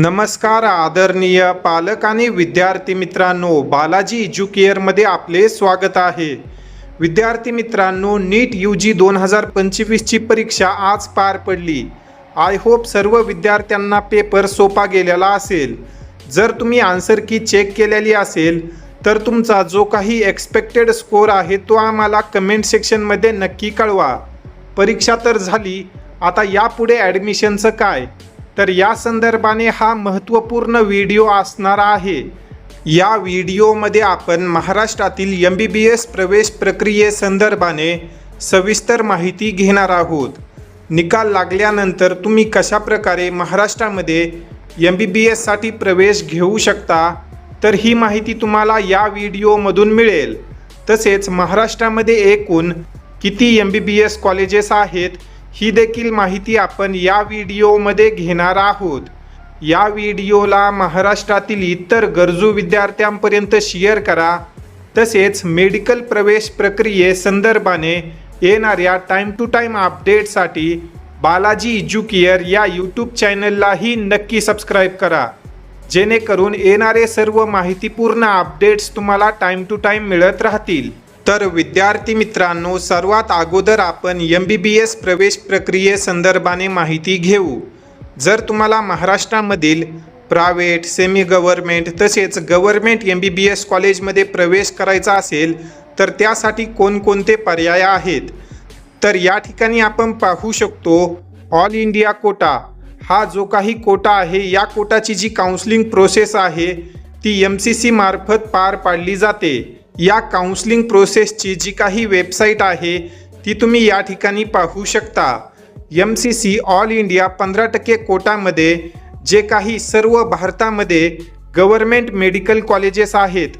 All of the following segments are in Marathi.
नमस्कार आदरणीय पालक आणि विद्यार्थी मित्रांनो बालाजी एज्युकेअरमध्ये आपले स्वागत आहे. विद्यार्थी मित्रांनो नीट यू जी दोन हजार पंचवीसची परीक्षा आज पार पडली. आय होप सर्व विद्यार्थ्यांना पेपर सोपा गेलेला असेल. जर तुम्ही आन्सर की चेक केलेली असेल तर तुमचा जो काही एक्सपेक्टेड स्कोअर आहे तो आम्हाला कमेंट सेक्शनमध्ये नक्की कळवा. परीक्षा तर झाली आता यापुढे ॲडमिशनचं काय? तर या संदर्भाने हा महत्त्वपूर्ण व्हिडिओ असणार आहे. या व्हिडिओमध्ये आपण महाराष्ट्रातील एम बी बी एस प्रवेश प्रक्रियेसंदर्भाने सविस्तर माहिती घेणार आहोत. निकाल लागल्यानंतर तुम्ही कशाप्रकारे महाराष्ट्रामध्ये एम बी बी एससाठी प्रवेश घेऊ शकता तर ही माहिती तुम्हाला या व्हिडिओमधून मिळेल. तसेच महाराष्ट्रामध्ये एकूण किती M B B S colleges आहेत ही देखील माहिती आपण या व्हिडिओमध्ये घेणार आहोत. या व्हिडिओला महाराष्ट्रातील इतर गरजू विद्यार्थ्यांपर्यंत शेअर करा. तसेच मेडिकल प्रवेश प्रक्रियेसंदर्भाने येणाऱ्या टाईम टू टाईम अपडेटसाठी बालाजी एज्युकेअर या यूट्यूब चॅनललाही नक्की सबस्क्राईब करा. जेणेकरून येणारे सर्व माहितीपूर्ण अपडेट्स तुम्हाला टाईम टू टाईम मिळत राहतील. तर विद्यार्थी मित्रांनो सर्वात अगोदर आपण एम बी बी एस प्रवेश प्रक्रियेसंदर्भाने माहिती घेऊ. जर तुम्हाला महाराष्ट्रामधील प्रायव्हेट सेमी गव्हर्मेंट तसेच government M B B S कॉलेजमध्ये प्रवेश करायचा असेल तर त्यासाठी कोणकोणते पर्याय आहेत? तर या ठिकाणी आपण पाहू शकतो ऑल इंडिया कोटा. हा जो काही कोटा आहे या कोटाची जी काउन्सलिंग प्रोसेस आहे ती एम सी सी मार्फत पार पाडली जाते. या काउन्सलिंग प्रोसेसची जी काही वेबसाईट आहे ती तुम्ही या ठिकाणी पाहू शकता. M C C all India पंधरा टक्के कोटामध्ये जे काही सर्व भारतामध्ये गव्हर्मेंट मेडिकल कॉलेजेस आहेत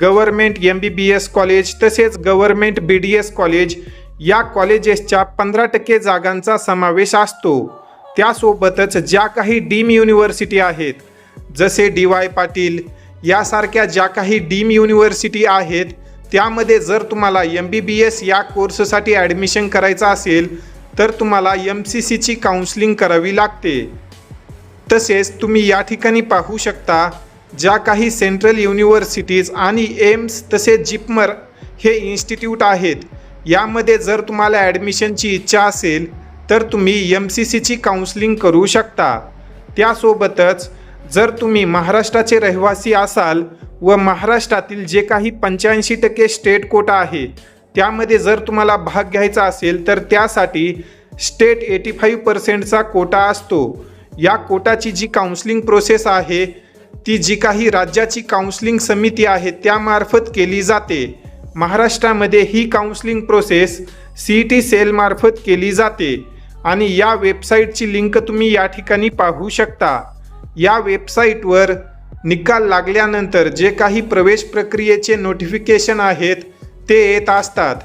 government M B B S college तसेच government B D S college या कॉलेजेसच्या पंधरा टक्के जागांचा समावेश असतो. त्यासोबतच ज्या काही डीम युनिव्हर्सिटी आहेत जसे डी वाय पाटील यासारख्या ज्या काही डीम युनिव्हर्सिटी आहेत त्यामध्ये जर तुम्हाला एम बी बी एस या कोर्ससाठी ॲडमिशन करायचं असेल तर तुम्हाला एम सी सीची काउन्सलिंग करावी लागते. तसेच तुम्ही या ठिकाणी पाहू शकता ज्या काही सेंट्रल युनिव्हर्सिटीज आणि एम्स तसेच जिपमर हे इन्स्टिट्यूट आहेत. यामध्ये जर तुम्हाला ॲडमिशनची इच्छा असेल तर तुम्ही एम सी सीची काउन्सलिंग करू शकता. त्यासोबतच जर तुम्ही महाराष्ट्राचे रहिवासी असाल व महाराष्ट्रातील जे काही पंच्याऐंशी टक्के स्टेट कोटा आहे त्यामध्ये जर तुम्हाला भाग घ्यायचा असेल तर त्यासाठी स्टेट एटी फाईव्ह पर्सेंटचा कोटा असतो. या कोटाची जी काउन्सलिंग प्रोसेस आहे ती जी काही राज्याची काउन्सलिंग समिती आहे त्यामार्फत केली जाते. महाराष्ट्रामध्ये ही counselling process C E T सेलमार्फत केली जाते. आणि या वेबसाईटची लिंक तुम्ही या ठिकाणी पाहू शकता. या वेबसाईटवर निकाल लागल्यानंतर जे काही प्रवेश प्रक्रियेचे नोटिफिकेशन आहेत ते येत असतात.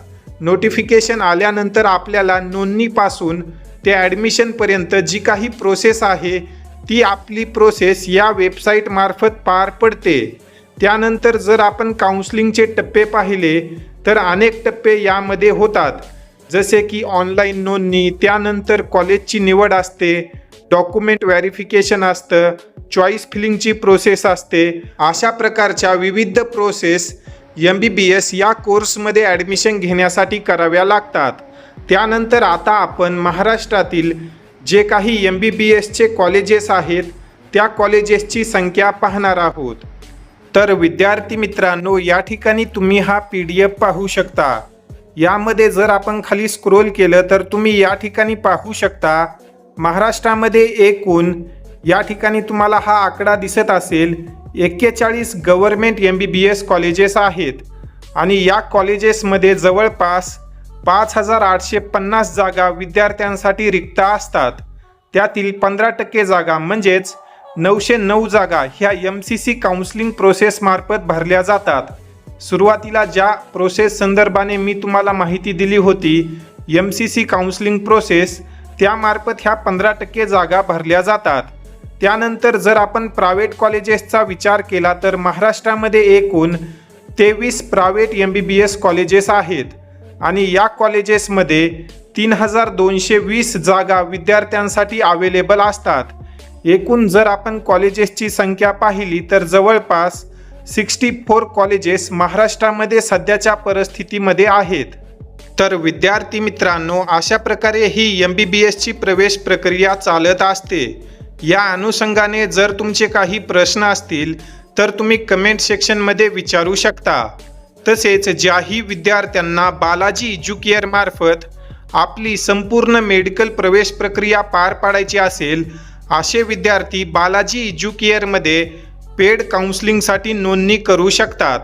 नोटिफिकेशन आल्यानंतर आपल्याला नोंदणीपासून ते ॲडमिशनपर्यंत जी काही प्रोसेस आहे ती आपली प्रोसेस या वेबसाईटमार्फत पार पडते. त्यानंतर जर आपण काउन्सलिंगचे टप्पे पाहिले तर अनेक टप्पे यामध्ये होतात. जसे की ऑनलाईन नोंदणी त्यानंतर कॉलेजची निवड असते डॉक्युमेंट व्हेरिफिकेशन असतं चॉईस फिलिंगची प्रोसेस असते. अशा प्रकारच्या विविध process M B B S या कोर्समध्ये ॲडमिशन घेण्यासाठी कराव्या लागतात. त्यानंतर आता आपण महाराष्ट्रातील जे काही एम बी बी एसचे कॉलेजेस आहेत त्या कॉलेजेसची संख्या पाहणार आहोत. तर विद्यार्थी मित्रांनो या ठिकाणी तुम्ही हा पी डी एफ पाहू शकता. यामध्ये जर आपण खाली स्क्रोल केलं तर तुम्ही या ठिकाणी पाहू शकता महाराष्ट्रामध्ये एकूण या ठिकाणी तुम्हाला हा आकडा दिसत असेल एक्केचाळीस government M B B S colleges आहेत. आणि या कॉलेजेसमध्ये जवळपास पाच हजार आठशे पन्नास जागा विद्यार्थ्यांसाठी रिक्त असतात. त्यातील पंधरा टक्के जागा म्हणजेच नऊशे नऊ जागा ह्या एम सी सी काउन्सिलिंग प्रोसेसमार्फत भरल्या जातात. सुरुवातीला ज्या प्रोसेस संदर्भाने मी तुम्हाला माहिती दिली होती M C C counselling process त्यामार्फत ह्या पंधरा टक्के जागा भरल्या जातात. त्यानंतर जर आपण प्रायव्हेट कॉलेजेसचा विचार केला तर महाराष्ट्रामध्ये एकूण तेवीस private M B B S colleges आहेत. आणि या कॉलेजेसमध्ये तीन हजार दोनशे वीस जागा विद्यार्थ्यांसाठी अवेलेबल असतात. एकूण जर आपण कॉलेजेसची संख्या पाहिली तर जवळपास सिक्स्टी फोर कॉलेजेस महाराष्ट्रामध्ये सध्याच्या परिस्थितीमध्ये आहेत. तर विद्यार्थी मित्रांनो अशा प्रकारे ही एम बी बी एसची प्रवेश प्रक्रिया चालत असते. या अनुषंगाने जर तुमचे काही प्रश्न असतील तर तुम्ही कमेंट सेक्शनमध्ये विचारू शकता. तसेच ज्याही विद्यार्थ्यांना बालाजी एज्युकेअर मार्फत आपली संपूर्ण मेडिकल प्रवेश प्रक्रिया पार पाडायची असेल असे विद्यार्थी बालाजी एज्युकेअरमध्ये पेड काउन्सिलिंगसाठी नोंदणी करू शकतात.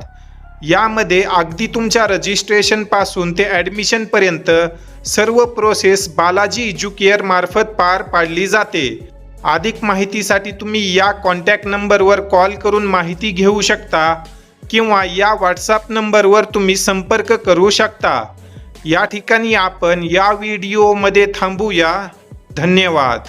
यामध्ये अगदी तुमच्या रजिस्ट्रेशनपासून ते ॲडमिशनपर्यंत सर्व प्रोसेस बालाजी एज्युकेअर मार्फत पार पाडली जाते. अधिक माहितीसाठी तुम्ही या कॉन्टॅक्ट नंबरवर कॉल करून माहिती घेऊ शकता किंवा या व्हॉट्सअप नंबरवर तुम्ही संपर्क करू शकता. या ठिकाणी आपण या व्हिडिओमध्ये थांबूया. धन्यवाद.